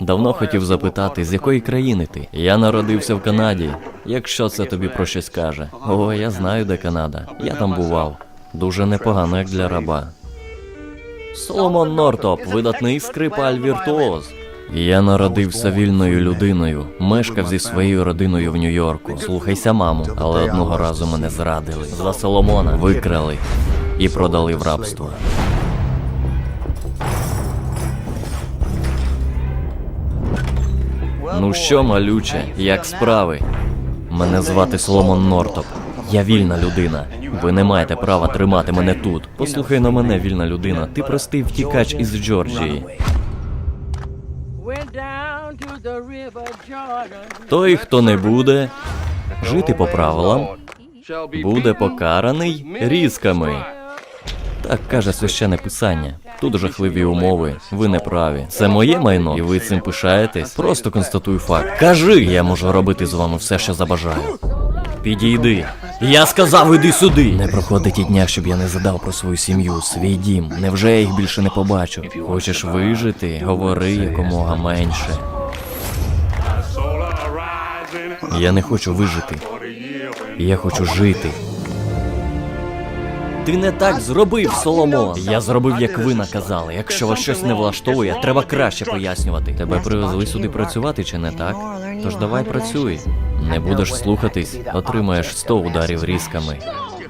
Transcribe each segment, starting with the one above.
Давно хотів запитати, з якої країни ти? Я народився в Канаді. Якщо це тобі про щось каже. О, я знаю, де Канада. Я там бував. Дуже непогано, як для раба. Соломон Нортоп, видатний скрипаль віртуоз. Я народився вільною людиною, мешкав зі своєю родиною в Нью-Йорку. Слухайся, маму, але одного разу мене зрадили. За Соломона викрали і продали в рабство. Ну що, малюче, як справи? Мене звати Соломон Нортоп. Я вільна людина. Ви не маєте права тримати мене тут. Послухай на мене, вільна людина. Ти простий втікач із Джорджії. Той, хто не буде жити по правилам, буде покараний різками. Так каже священне писання. Тут жахливі умови. Ви не праві. Це моє майно, і ви цим пишаєтесь. Просто констатую факт. Кажи, я можу робити з вами все, що забажаю. Підійди. Я сказав, іди сюди. Не проходить і дня, щоб я не задав про свою сім'ю, свій дім. Невже я їх більше не побачу? Хочеш вижити? Говори якомога менше. Я не хочу вижити. Я хочу жити. Ти не так зробив, Соломон. Я зробив, як ви наказали. Якщо вас щось не влаштовує, треба краще пояснювати. Тебе привезли сюди працювати чи не так? Тож давай працюй. Не будеш слухатись, отримаєш 100 ударів різками.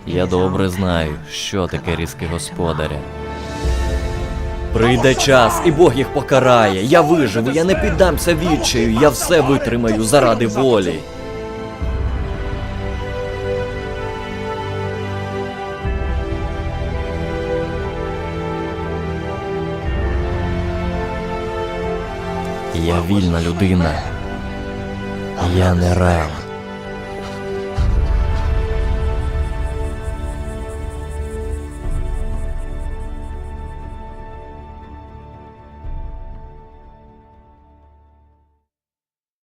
Я добре знаю, що таке різки господаря. Прийде час, і Бог їх покарає. Я виживу, я не піддамся відчаю, я все витримаю заради волі. Я вільна людина. Я не раб.